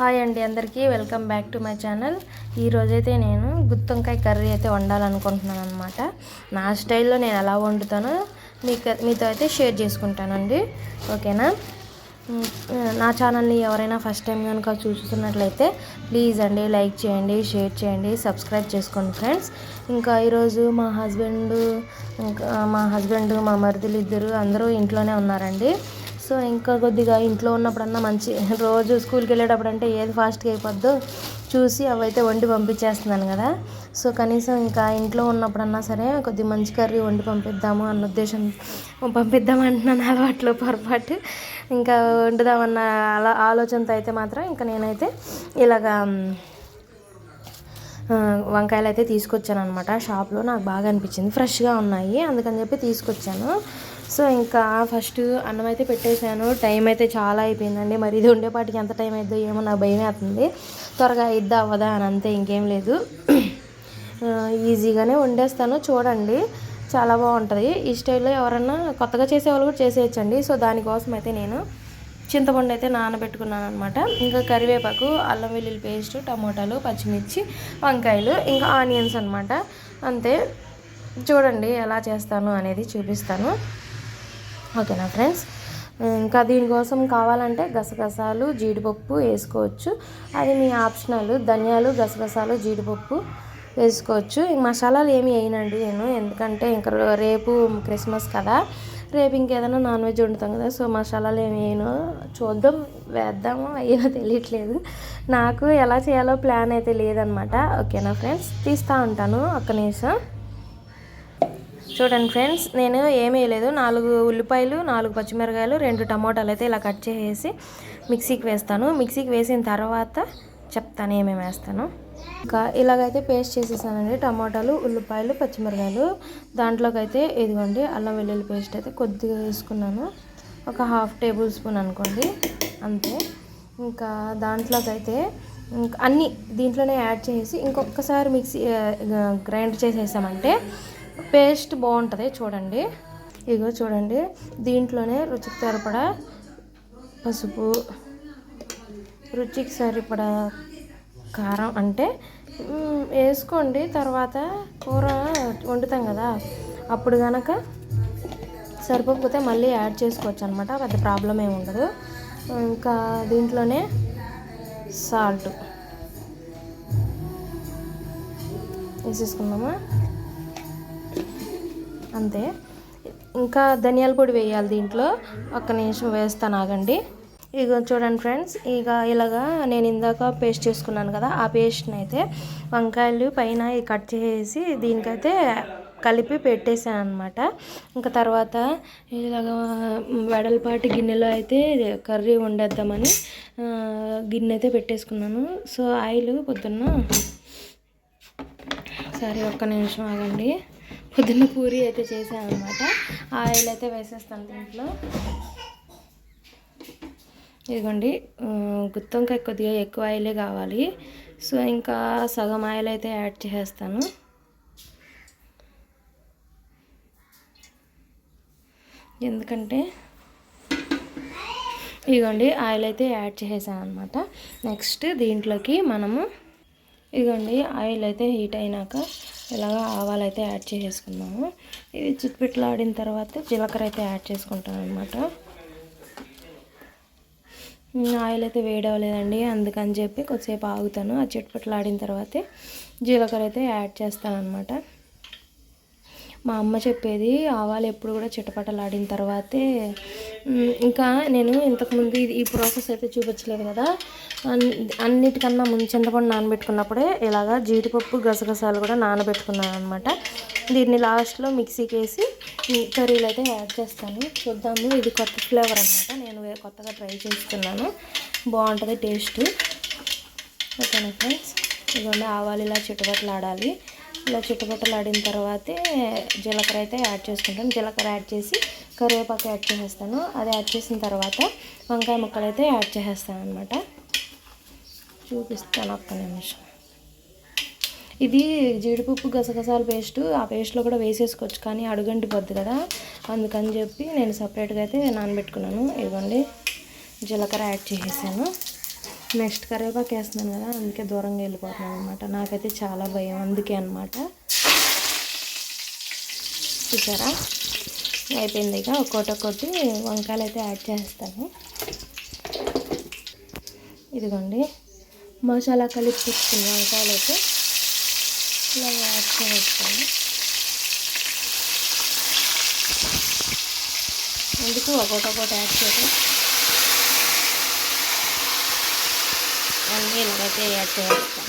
Hi అండి అందరికీ welcome back to my channel. ఈరోజైతే నేను గుత్తొంకాయ కర్రీ అయితే వండాలనుకుంటున్నాను అనమాట నా స్టైల్లో నేను ఎలా వండుతానో మీకు మీతో అయితే షేర్ చేసుకుంటానండి. ఓకేనా? నా ఛానల్ని ఎవరైనా ఫస్ట్ టైం కనుక చూస్తున్నట్లయితే ప్లీజ్ అండి లైక్ చేయండి షేర్ చేయండి సబ్స్క్రైబ్ చేసుకోండి ఫ్రెండ్స్. ఇంకా ఈరోజు మా హస్బెండ్ ఇంకా మా హస్బెండ్ మా మరుదులు ఇద్దరు అందరూ ఇంట్లోనే ఉన్నారండి. సో ఇంకా కొద్దిగా ఇంట్లో ఉన్నప్పుడన్నా మంచి రోజు స్కూల్కి వెళ్ళేటప్పుడు అంటే ఏది ఫాస్ట్గా అయిపోద్దో చూసి అవైతే వండి పంపించేస్తున్నాను కదా. సో కనీసం ఇంకా ఇంట్లో ఉన్నప్పుడన్నా సరే కొద్ది మంచి కర్రీ వండి పంపిద్దాము అన్న ఉద్దేశం పంపిద్దాం అంటున్నాను అలవాట్లో పొరపాటు. ఇంకా వండుదామన్న అలా ఆలోచనతో అయితే మాత్రం ఇంకా నేనైతే ఇలాగా వంకాయలు అయితే తీసుకొచ్చాను అనమాట షాప్లో నాకు బాగా అనిపించింది. ఫ్రెష్గా ఉన్నాయి అందుకని చెప్పి తీసుకొచ్చాను. సో ఇంకా ఫస్ట్ అన్నం అయితే పెట్టేశాను. టైం అయితే చాలా అయిపోయిందండి. మరి ఇది ఉండేపాటికి ఎంత టైం అయిద్దో ఏమో నాకు భయం అవుతుంది త్వరగా అయిద్దా అవ్వదా అని అంతే ఇంకేం లేదు. ఈజీగానే వండేస్తాను. చూడండి చాలా బాగుంటుంది. ఈ స్టైల్లో ఎవరన్నా కొత్తగా చేసేవాళ్ళు కూడా చేసేయచ్చండి. సో దానికోసం అయితే నేను చింతపండు అయితే నానబెట్టుకున్నాను అనమాట ఇంకా కరివేపాకు అల్లం వెల్లుల్లి పేస్ట్ టమోటాలు పచ్చిమిర్చి వంకాయలు ఇంకా ఆనియన్స్ అనమాట అంతే. చూడండి ఎలా చేస్తాను అనేది చూపిస్తాను. ఓకేనా ఫ్రెండ్స్? ఇంకా దీనికోసం కావాలంటే గసగసాలు జీడిపప్పు వేసుకోవచ్చు. అది మీ ఆప్షనల్. ధనియాలు గసగసాలు జీడిపప్పు వేసుకోవచ్చు. మసాలాలు ఏమి వేయనండి నేను. ఎందుకంటే ఇంకా రేపు క్రిస్మస్ కదా. రేపు ఇంకేదైనా నాన్ వెజ్ వండుతాం కదా. సో మసాలాలు ఏమి వేయను. చూద్దాం వేద్దామో అయ్యో తెలియట్లేదు. నాకు ఎలా చేయాలో ప్లాన్ అయితే లేదనమాట. ఓకేనా ఫ్రెండ్స్? తీస్తూ ఉంటాను. ఒక్క నిమిషం. చూడండి ఫ్రెండ్స్ నేను ఏమీ వేయలేదు. నాలుగు ఉల్లిపాయలు నాలుగు పచ్చిమిరకాయలు రెండు టమోటాలు అయితే ఇలా కట్ చేసేసి మిక్సీకి వేస్తాను. మిక్సీకి వేసిన తర్వాత చెప్తాను ఏమేమి వేస్తాను. ఇంకా ఇలాగైతే పేస్ట్ చేసేసానండి. టమోటాలు ఉల్లిపాయలు పచ్చిమిరకాయలు. దాంట్లోకి అయితే ఇదిగోండి అల్లం వెల్లుల్లి పేస్ట్ అయితే కొద్దిగా వేసుకున్నాను. ఒక హాఫ్ టేబుల్ స్పూన్ అనుకోండి అంతే. ఇంకా దాంట్లోకైతే ఇంకా అన్నీ దీంట్లోనే యాడ్ చేసి ఇంకొకసారి మిక్సీ గ్రైండ్ చేసేసామంటే పేస్ట్ బాగుంటుంది చూడండి. ఇగో చూడండి దీంట్లోనే రుచికి సరిపడా పసుపు రుచికి సరిపడా కారం అంటే వేసుకోండి. తర్వాత కూర వండుతాం కదా అప్పుడు కనుక సరిపోకపోతే మళ్ళీ యాడ్ చేసుకోవచ్చు అనమాట పెద్ద ప్రాబ్లం ఏమి ఉండదు. ఇంకా దీంట్లోనే సాల్ట్ వేసేసుకుందామా? అంతే. ఇంకా ధనియాల పొడి వేయాలి దీంట్లో. ఒక్క నిమిషం వేస్తాను ఆగండి ఇక చూడండి ఫ్రెండ్స్ ఇక ఇలాగా నేను ఇందాక పేస్ట్ చేసుకున్నాను కదా ఆ పేస్ట్ని అయితే వంకాయలు పైన కట్ చేసి దీనికైతే కలిపి పెట్టేసాను అనమాట ఇంకా తర్వాత ఇలాగ వెడల్పాటి గిన్నెలో అయితే కర్రీ వండేద్దామని గిన్నె అయితే పెట్టేసుకున్నాను. సో ఆయిల్ పొద్దున్న సరే ఒక్క నిమిషం ఆగండి. పొద్దున్న పూరి అయితే చేశాను అనమాట ఆయిల్ అయితే వేసేస్తాను దీంట్లో. ఇదిగోండి గుత్తంకాయ గుత్తొంకాయ కొద్దిగా ఎక్కువ ఆయిలే కావాలి. సో ఇంకా సగం ఆయిల్ అయితే యాడ్ చేసేస్తాను. ఎందుకంటే ఇదిగోండి ఆయిల్ అయితే యాడ్ చేసేసాను అనమాట నెక్స్ట్ దీంట్లోకి మనము ఇదిగోండి ఆయిల్ అయితే హీట్ అయినాక ఇలాగ ఆవాలు అయితే యాడ్ చేసేసుకున్నాము ఇది చిట్పిట్లు ఆడిన తర్వాత జీలకర్ర అయితే యాడ్ చేసుకుంటాను అనమాట ఆయిల్ అయితే వేడవలేదండి అందుకని చెప్పి కొద్దిసేపు ఆగుతాను. ఆ చిట్పట్లు ఆడిన తర్వాతే జీలకర్ర అయితే యాడ్ చేస్తాను అనమాట మా అమ్మ చెప్పేది ఆవాలు ఎప్పుడు కూడా చిటపటలాడిన తర్వాతే ఇంకా నేను ఇంతకుముందు ఇది ఈ ప్రాసెస్ అయితే చూపించలేదు కదా. అన్- అన్నిటికన్నా ముందు చింతపండు నానబెట్టుకున్నప్పుడే ఇలాగా జీడిపప్పు గసగసాలు కూడా నానబెట్టుకున్నాను అనమాట దీన్ని లాస్ట్లో మిక్సీకి వేసి కర్రీలు అయితే యాడ్ చేస్తాను. చూద్దాము ఇది కొత్త ఫ్లేవర్ అనమాట నేను కొత్తగా ట్రై చేస్తున్నాను. బాగుంటుంది టేస్ట్. ఓకేనా ఫ్రెండ్స్? ఇదిగోండి ఆవాలు ఇలా చిటపటలాడాలి ఇలా చిటపటలాడిన తర్వాతే జీలకర్ర అయితే యాడ్ చేసుకుంటాను. జీలకర్ర యాడ్ చేసి కరివేపాకు యాడ్ చేసేస్తాను. అది యాడ్ చేసిన తర్వాత వంకాయ ముక్కలు అయితే యాడ్ చేసేస్తాను అనమాట చూపిస్తాను ఒక్క నిమిషం. ఇది జీడిపప్పు గసగసాల పేస్ట్. ఆ పేస్ట్లో కూడా వేసేసుకోవచ్చు కానీ అడుగంటి పొద్దు కదా. అందుకని చెప్పి నేను సపరేట్గా అయితే నానబెట్టుకున్నాను. ఇదిగోండి జీలకర్ర యాడ్ చేసేసాను. నెక్స్ట్ కరివేపాకు వేస్తున్నాను కదా అందుకే దూరంగా వెళ్ళిపోతున్నాను అనమాట నాకైతే చాలా భయం అందుకే అనమాట చూసారా? అయిపోయింది ఇక ఒక్కోటి ఒక్కోటి వంకాయలు అయితే యాడ్ చేస్తాను. ఇదిగోండి మసాలా కలిపి వంకాయలు అయితే ఇలా యాడ్ చేస్తాను. ఎందుకు ఒక్కొక్కటి ఒక్కొక్కటి యాడ్ చేయడం అన్నీ ఇలాగైతే యాడ్ చేస్తాం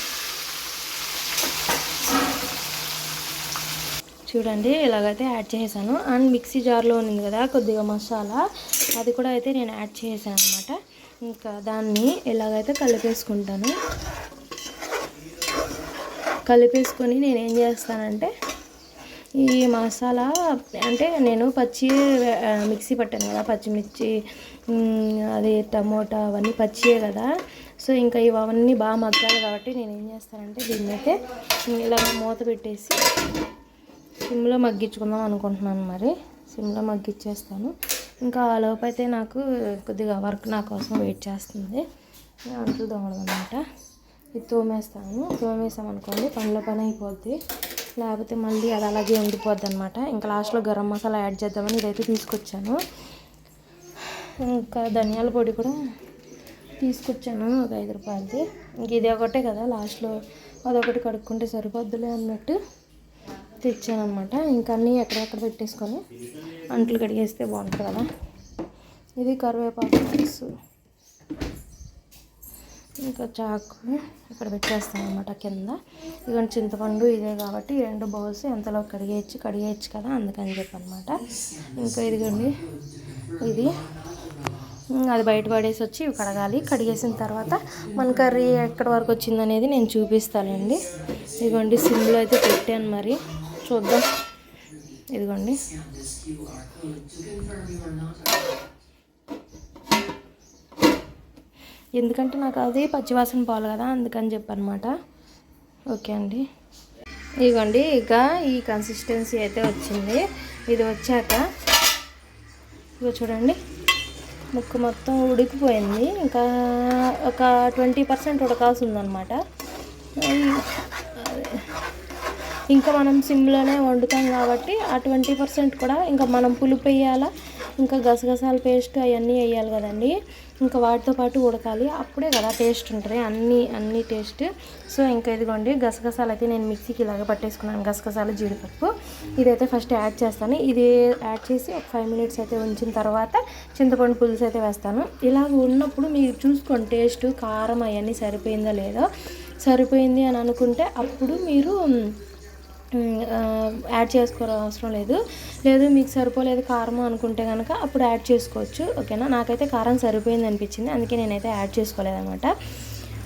చూడండి ఇలాగైతే యాడ్ చేసాను అండ్ మిక్సీ జార్లో ఉంది కదా కొద్దిగా మసాలా అది కూడా అయితే నేను యాడ్ చేసాను అనమాట ఇంకా దాన్ని ఇలాగైతే కలిపేసుకుంటాను. కలిపేసుకొని నేను ఏం చేస్తానంటే ఈ మసాలా అంటే నేను పచ్చి మిక్సీ పట్టాను కదా పచ్చిమిర్చి అది టమోటా అవన్నీ పచ్చియే కదా. సో ఇంకా ఇవన్నీ బాగా మగ్గాలి కాబట్టి నేను ఏం చేస్తానంటే దీన్ని అయితే ఇలా మూత పెట్టేసి సిమ్లో మగ్గించుకుందాం అనుకుంటున్నాను మరి. సిమ్లో మగ్గిచ్చేస్తాను ఇంకా ఆ లోపు అయితే నాకు కొద్దిగా వర్క్ నా కోసం వెయిట్ చేస్తుంది. అంట్లు తోమడం అనమాట ఇది తోమేస్తాను. తోమేసామనుకోండి పనిలో పని అయిపోద్ది. లేకపోతే మళ్ళీ అది అలాగే ఉండిపోద్ది అనమాట ఇంకా లాస్ట్లో గరం మసాలా యాడ్ చేద్దామని ఇదైతే తీసుకొచ్చాను. ఇంకా ధనియాల పొడి కూడా తీసుకొచ్చాను ఒక ఐదు రూపాయలది. ఇంక ఇది ఒకటే కదా లాస్ట్లో అదొకటి కడుక్కుంటే సరిపోద్దులే అన్నట్టు తెచ్చాను అనమాట ఇంకా అన్నీ ఎక్కడెక్కడ పెట్టేసుకొని అంట్లు కడిగేస్తే బాగుంటుంది కదా. ఇది కరివేపాకు ఇంకా చాకు ఇక్కడ పెట్టేస్తాను అనమాట కింద. ఇదిగోండి చింతపండు ఇదే కాబట్టి రెండు బౌల్స్ ఎంతలో కడిగేయచ్చు కడిగేయచ్చు కదా అందుకని చెప్పనమాట ఇంకా ఇదిగోండి ఇది. అది బయట పడేసి వచ్చి ఇవి కడగాలి. కడిగేసిన తర్వాత మన కర్రీ ఎక్కడి వరకు వచ్చిందనేది నేను చూపిస్తానండి. ఇదిగోండి సిమ్లో అయితే పెట్టాను మరి. చూద్దాం. ఇదిగోండి. ఎందుకంటే నాకు అది పచ్చివాసన పోవాలి కదా అందుకని చెప్పనమాట. ఓకే అండి. ఇదిగోండి ఇక ఈ కన్సిస్టెన్సీ అయితే వచ్చింది. ఇది వచ్చాక ఇక చూడండి. ముక్క మొత్తం ఉడికిపోయింది. ఇంకా ఒక ట్వంటీ పర్సెంట్ ఉడకాల్సి ఉందన్నమాట. ఇంకా మనం సిమ్లోనే వండుతాం కాబట్టి ఆ ట్వంటీ పర్సెంట్ కూడా ఇంకా మనం పులుపు వేయాలా ఇంకా గసగసాల పేస్ట్ అవన్నీ వేయాలి కదండి. ఇంకా వాటితో పాటు ఉడకాలి. అప్పుడే కదా టేస్ట్ ఉంటుంది. అన్ని అన్ని టేస్ట్. సో ఇంకా ఇదిగోండి గసగసాలు అయితే నేను మిక్సీకి ఇలాగ పట్టేసుకున్నాను. గసగసాలు జీడిపప్పు. ఇదైతే ఫస్ట్ యాడ్ చేస్తాను. ఇది యాడ్ చేసి ఒక ఫైవ్ మినిట్స్ అయితే ఉంచిన తర్వాత చింతపండు పులుసు అయితే వేస్తాను. ఇలాగ ఉన్నప్పుడు మీరు చూసుకోండి టేస్ట్ కారం అవన్నీ సరిపోయిందో లేదో. సరిపోయింది అని అనుకుంటే అప్పుడు మీరు యాడ్ చేసుకోవడం అవసరం లేదు. లేదు మీకు సరిపోలేదు కారం అనుకుంటే కనుక అప్పుడు యాడ్ చేసుకోవచ్చు. ఓకేనా? నాకైతే కారం సరిపోయింది అనిపించింది. అందుకే నేనైతే యాడ్ చేసుకోలేదన్నమాట.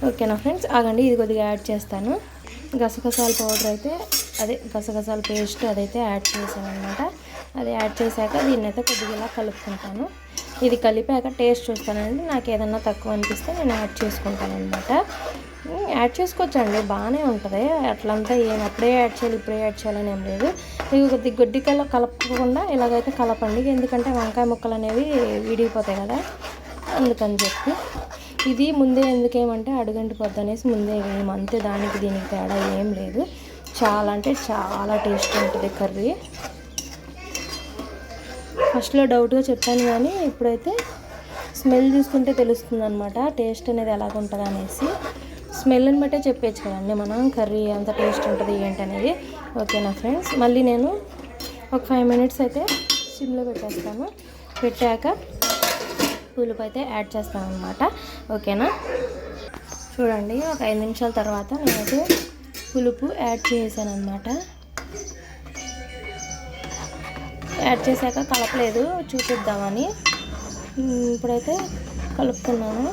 ఓకేనా ఫ్రెండ్స్? ఆగండి ఇది కొద్దిగా యాడ్ చేస్తాను. గసగసాల పౌడర్ అయితే అదే గసగసాల పేస్ట్ అదైతే యాడ్ చేశాను అనమాట అది యాడ్ చేశాక దీన్ని అయితే కొద్దిగా ఇలా కలుపుకుంటాను. ఇది కలిపాక టేస్ట్ చూస్తానండి. నాకు ఏదన్నా తక్కువ అనిపిస్తే నేను యాడ్ చేసుకుంటాను అనమాట యాడ్ చేసుకోవచ్చండి. బాగానే ఉంటుంది. అట్లంతా ఏం అప్పుడే యాడ్ చేయాలి ఇప్పుడే యాడ్ చేయాలని ఏం లేదు. ఇది కొద్ది గొడ్డికల్లో కలపకుండా ఇలాగైతే కలపండి. ఎందుకంటే వంకాయ ముక్కలు అనేవి విడిగిపోతాయి కదా అందుకని చెప్పి. ఇది ముందే ఎందుకేమంటే అడుగంటి పొద్దు అనేసి ముందే వేయం అంతే దానికి దీనికి తేడా ఏం లేదు. చాలా అంటే చాలా టేస్ట్ ఉంటుంది కర్రీ. ఫస్ట్లో డౌట్గా చెప్పాను కానీ ఇప్పుడైతే స్మెల్ చూసుకుంటే తెలుస్తుంది అనమాట టేస్ట్ అనేది ఎలాగ ఉంటుంది అనేసి. స్మెల్ని బట్టే చెప్పేచ్చు కదండి మనం కర్రీ ఎంత టేస్ట్ ఉంటుంది ఏంటి అనేది ఓకేనా ఫ్రెండ్స్? మళ్ళీ నేను ఒక ఫైవ్ మినిట్స్ అయితే సిమ్లో పెట్టేస్తాను. పెట్టాక పులుపు అయితే యాడ్ చేస్తాను అనమాట ఓకేనా? చూడండి ఒక ఐదు నిమిషాల తర్వాత నేనైతే పులుపు యాడ్ చేసాను అనమాట యాడ్ చేశాక కలపలేదు చూపిద్దామని. ఇప్పుడైతే కలుపుతున్నాను.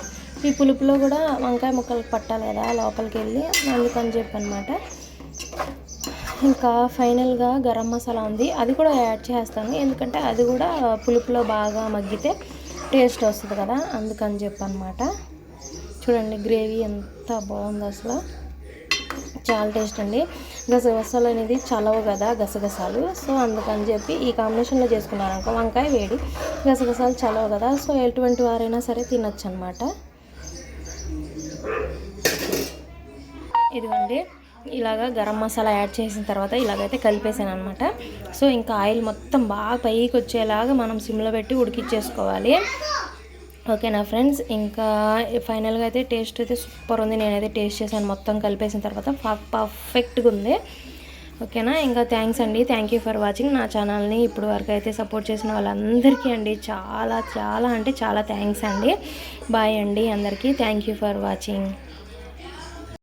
ఈ పులుపులో కూడా వంకాయ ముక్కలు పట్టాలి కదా లోపలికి వెళ్ళి? అందుకని చెప్పి అనమాట ఇంకా ఫైనల్గా గరం మసాలా ఉంది. అది కూడా యాడ్ చేస్తాను. ఎందుకంటే అది కూడా పులుపులో బాగా మగ్గితే టేస్ట్ వస్తుంది కదా అందుకని చెప్పి అనమాట చూడండి గ్రేవీ ఎంత బాగుంది అసలు. చాలా టేస్ట్ అండి. గసగసాలు అనేది చలవు కదా గసగసాలు. సో అందుకని చెప్పి ఈ కాంబినేషన్లో చేసుకున్నాను అనుకో వంకాయ వేడి. గసగసాలు చలవు కదా సో ఎటువంటి వారైనా సరే తినొచ్చు అనమాట ఇదిగోండి ఇలాగా గరం మసాలా యాడ్ చేసిన తర్వాత ఇలాగైతే కలిపేసాను అనమాట సో ఇంకా ఆయిల్ మొత్తం బాగా పైకి వచ్చేలాగా మనం సిమ్లో పెట్టి ఉడికిచ్చేసుకోవాలి. ఓకేనా ఫ్రెండ్స్ ఇంకా ఫైనల్గా అయితే టేస్ట్ అయితే సూపర్ ఉంది. నేనైతే టేస్ట్ చేశాను మొత్తం కలిపేసిన తర్వాత పర్ఫెక్ట్గా ఉంది. ఓకేనా? ఇంకా థ్యాంక్స్ అండి. థ్యాంక్ యూ ఫర్ వాచింగ్ నా ఛానల్ని ఇప్పుడు వరకు అయితే సపోర్ట్ చేసిన వాళ్ళందరికీ అండి చాలా చాలా అంటే చాలా థ్యాంక్స్ అండి. బాయ్ అండి అందరికీ. Thank you for watching